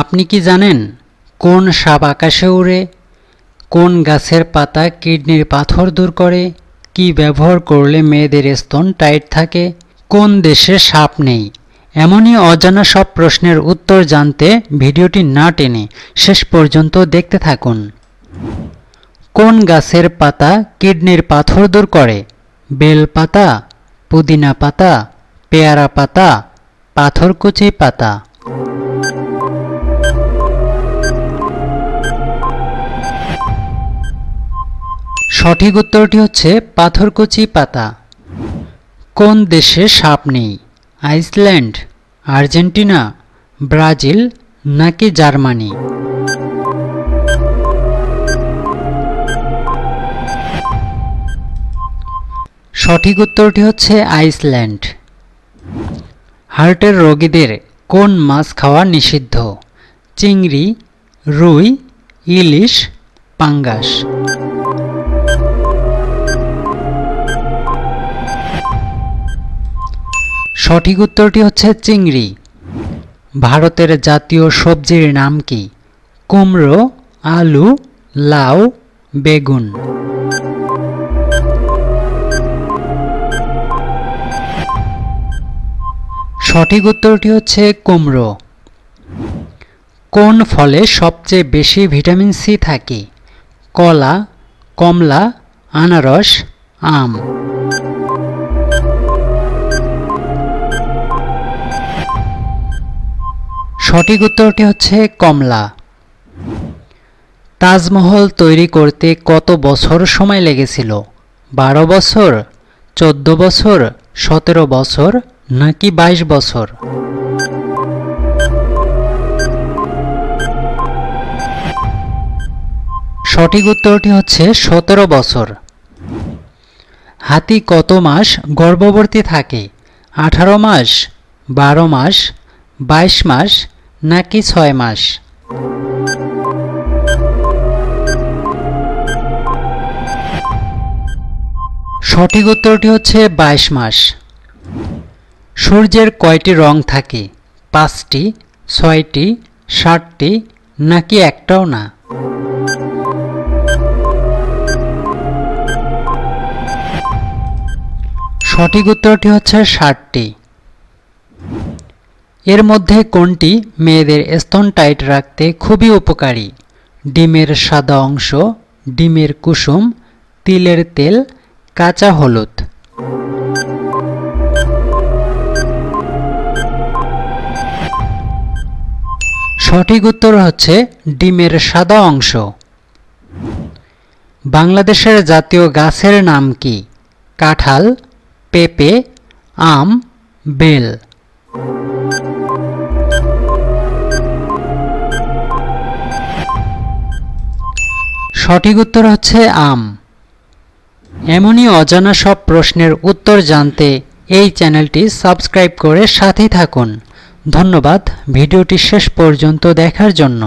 আপনি কি জানেন কোন সাপ আকাশে উড়ে, কোন গাছের পাতা কিডনির পাথর দূর করে, কি ব্যবহার করলে মেয়েদের স্তন টাইট থাকে, কোন দেশে সাপ নেই? এমনই অজানা সব প্রশ্নের উত্তর জানতে ভিডিওটি না টেনে শেষ পর্যন্ত দেখতে থাকুন। কোন গাছের পাতা কিডনির পাথর দূর করে? বেল পাতা, পুদিনা পাতা, পেয়ারা পাতা, পাথরকুচি পাতা। সঠিক উত্তরটি হচ্ছে পাথরকুচি পাতা। কোন দেশে সাপ নেই? আইসল্যান্ড, আর্জেন্টিনা, ব্রাজিল নাকি জার্মানি? সঠিক উত্তরটি হচ্ছে আইসল্যান্ড। হার্টের রোগীদের কোন মাছ খাওয়া নিষিদ্ধ? চিংড়ি, রুই, ইলিশ, পাঙ্গাস। সঠিক উত্তরটি হচ্ছে চিংড়ি। ভারতের জাতীয় সবজির নাম কি? কুমড়ো, আলু, লাউ, বেগুন। সঠিক উত্তরটি হচ্ছে কুমড়ো। কোন ফলে সবচেয়ে বেশি ভিটামিন সি থাকে? কলা, কমলা, আনারস, আম। সঠিক উত্তরটি হচ্ছে কমলা। তাজমহল তৈরি করতে কত বছর সময় লেগেছিল? বারো বছর, চোদ্দ বছর, সতেরো বছর, নাকি বাইশ বছর? সঠিক উত্তরটি হচ্ছে সতেরো বছর। হাতি কত মাস গর্ভবর্তী থাকে? আঠারো মাস, বারো মাস, বাইশ মাস নাকি ছয় মাস? সঠিক উত্তরটি হচ্ছে বাইশ মাস। সূর্যের কয়টি রং থাকে? পাঁচটি, ছয়টি ষাটটি নাকি একটাও না? সঠিক উত্তরটি হচ্ছে ষাটটি এর মধ্যে কোনটি মেয়েদের স্তন টাইট রাখতে খুবই উপকারী? ডিমের সাদা অংশ, ডিমের কুসুম, তিলের তেল, কাঁচা হলুদ। সঠিক উত্তর হচ্ছে ডিমের সাদা অংশ। বাংলাদেশের জাতীয় গাছের নাম কি? কাঁঠাল, পেঁপে, আম, বেল। সঠিক উত্তর হচ্ছে আম। এমনই অজানা সব প্রশ্নের উত্তর জানতে এই চ্যানেলটি সাবস্ক্রাইব করে সাথে থাকুন। ধন্যবাদ ভিডিওটি শেষ পর্যন্ত দেখার জন্য।